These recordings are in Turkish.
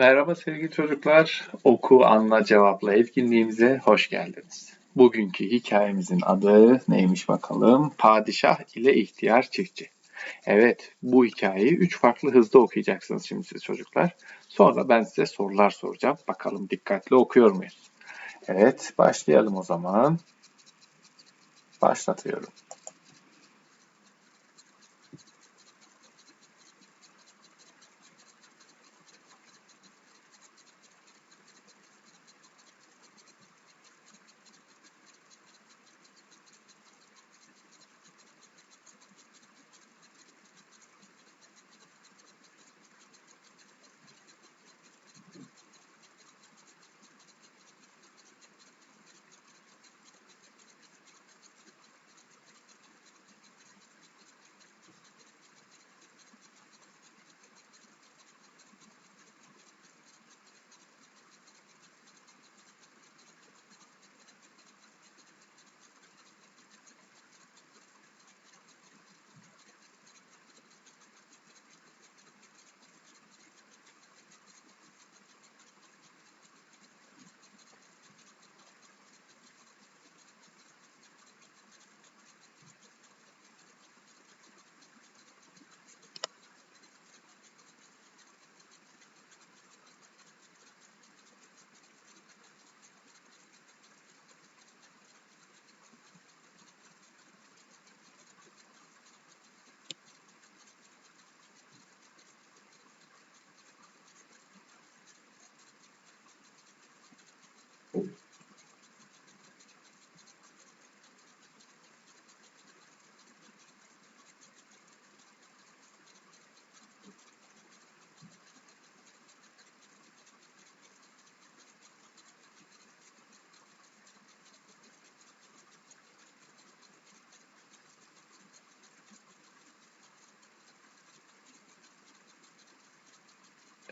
Merhaba sevgili çocuklar. Oku, anla, cevapla etkinliğimize hoş geldiniz. Bugünkü hikayemizin adı neymiş bakalım? Padişah ile ihtiyar çiftçi. Evet, bu hikayeyi üç farklı hızda okuyacaksınız şimdi siz çocuklar. Sonra ben size sorular soracağım. Bakalım dikkatli okuyor muyuz? Evet, başlayalım o zaman. Başlatıyorum.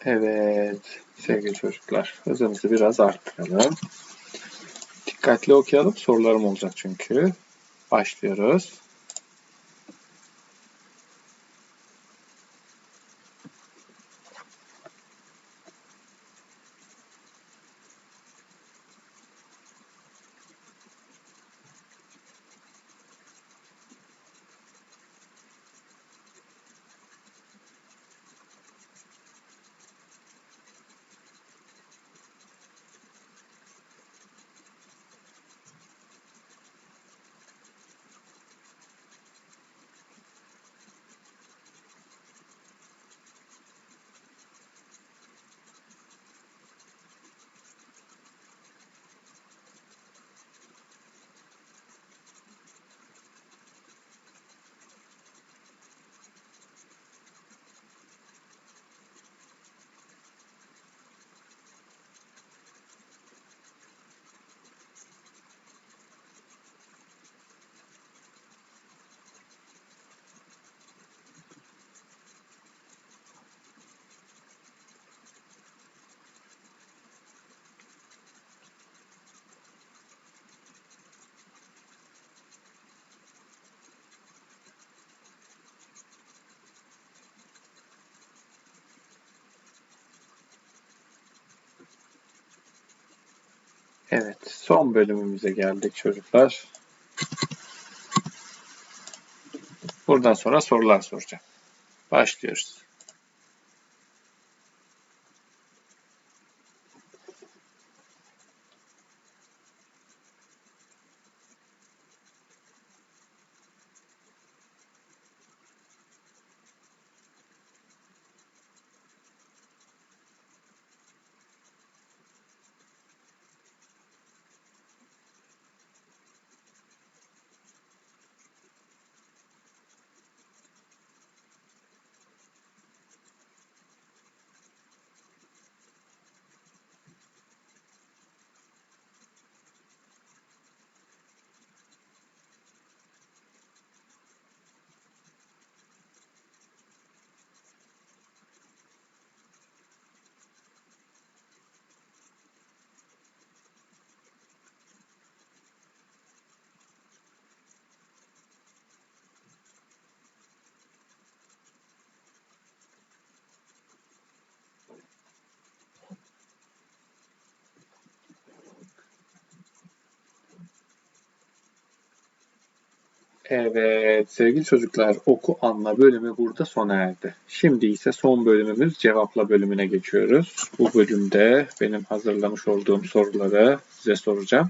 Evet sevgili çocuklar hızımızı biraz arttıralım. Dikkatli okuyalım sorularım olacak çünkü. Başlıyoruz. Evet, son bölümümüze geldik çocuklar. Buradan sonra sorular soracağım. Başlıyoruz. Evet sevgili çocuklar oku anla bölümü burada sona erdi. Şimdi ise son bölümümüz cevapla bölümüne geçiyoruz. Bu bölümde benim hazırlamış olduğum soruları size soracağım.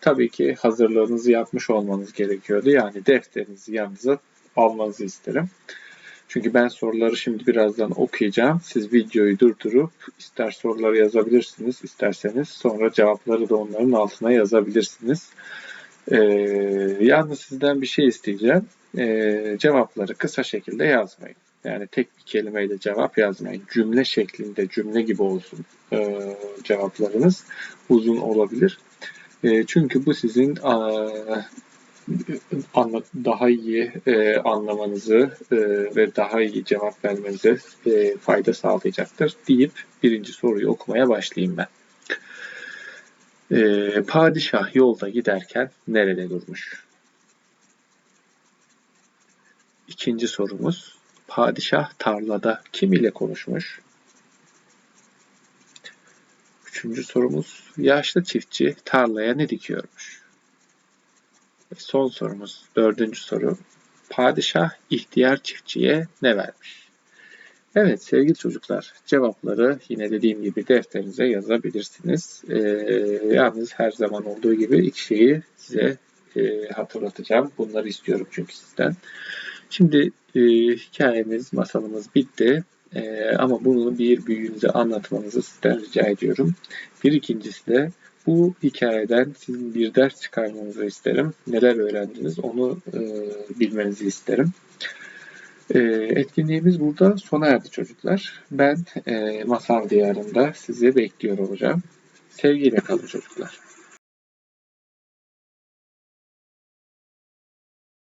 Tabii ki hazırlığınızı yapmış olmanız gerekiyordu. Yani defterinizi yanınıza almanızı isterim. Çünkü ben soruları şimdi birazdan okuyacağım. Siz videoyu durdurup ister soruları yazabilirsiniz, isterseniz sonra cevapları da onların altına yazabilirsiniz. Ee, yalnız sizden bir şey isteyeceğim. Ee, cevapları kısa şekilde yazmayın. Yani tek bir kelimeyle cevap yazmayın. Cümle şeklinde, cümle gibi olsun ee, cevaplarınız. Uzun olabilir. Ee, çünkü bu sizin aa, anla- daha iyi e, anlamanızı e, ve daha iyi cevap vermenize e, fayda sağlayacaktır deyip birinci soruyu okumaya başlayayım ben. E, padişah yolda giderken nerede durmuş? İkinci sorumuz. Padişah tarlada kim ile konuşmuş? Üçüncü sorumuz. Yaşlı çiftçi tarlaya ne dikiyormuş? Son sorumuz. Dördüncü soru. Padişah ihtiyar çiftçiye ne vermiş? Evet sevgili çocuklar cevapları yine dediğim gibi defterinize yazabilirsiniz. Ee, yalnız her zaman olduğu gibi iki şeyi size e, hatırlatacağım. Bunları istiyorum çünkü sizden. Şimdi e, hikayemiz, masalımız bitti. E, ama bunu bir büyüğünüze anlatmanızı sizden rica ediyorum. Bir ikincisi de bu hikayeden sizin bir ders çıkarmanızı isterim. Neler öğrendiniz onu e, bilmenizi isterim. E, etkinliğimiz burada sona erdi çocuklar. Ben e, Masal Diyarı'nda sizi bekliyor olacağım. Sevgiyle kalın çocuklar.